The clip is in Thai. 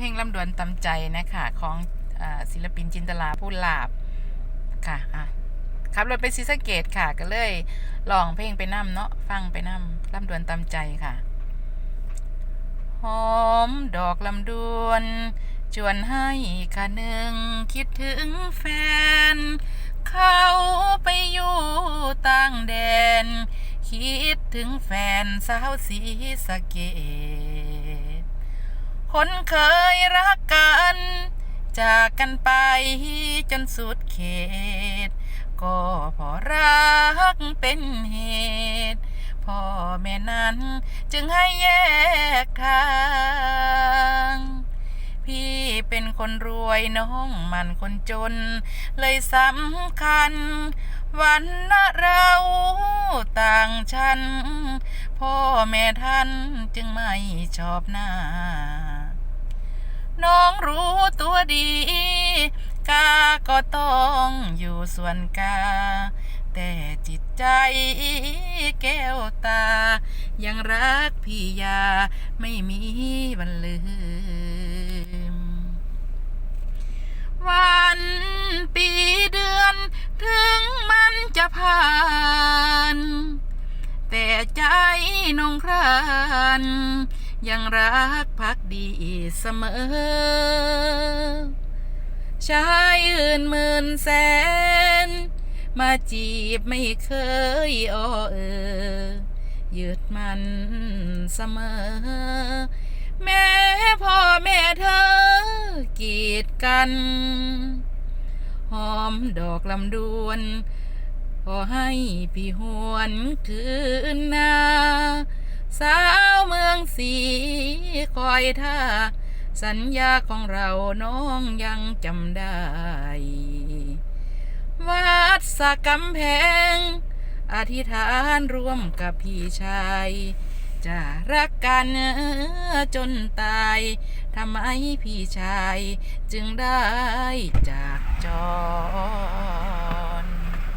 เพลงลำดวนตำใจนะคะของอศิลปินจินตลาผู้ลาบค่ะอะขับรถไปศรีสเกดค่ะ ก็เลยลองเพลงไปนํเนาะฟังไปนํลำดวนตำใจค่ะหอมดอกลำดวนชวนให้ค่ะหนึ่งคิดถึงแฟน เขาไปอยู่ต่างแดน คิดถึงแฟนสาวสีสะเกด คนเคยรักกัน จากกันไปจนสุดเขต ก็เพอรักเป็นเหตุพ่อแม่นั้นจึงให้แยกทาง พี่เป็นคนรวยน้องมันคนจน เลยสำคัญ วันนะเราต่างชั้นพ่อแม่ท่านจึงไม่ชอบหน้า น้องรู้ตัวดี กาก็ต้องอยู่ส่วนกา แต่จิตใจแก้วตา ยังรักพี่ยา ไม่มีวันลืม วันปีเดือน ถึงมันจะผ่าน แต่ใจนงคราน ยังรักพักดีเสมอ ชายอื่นหมื่นแสน มาจีบไม่เคยอ้อเออยึดมันเสมอ แม่พ่อแม่เธอกีดกัน หอมดอกลำดวน ขอให้พี่หวนคืนนา สีคอยท่า สัญญาของเราน้องยังจำได้ วัดสะกกำแพง อธิษฐานร่วมกับพี่ชาย จะรักกันจนตายทำไมพี่ชาย จึงได้จากจร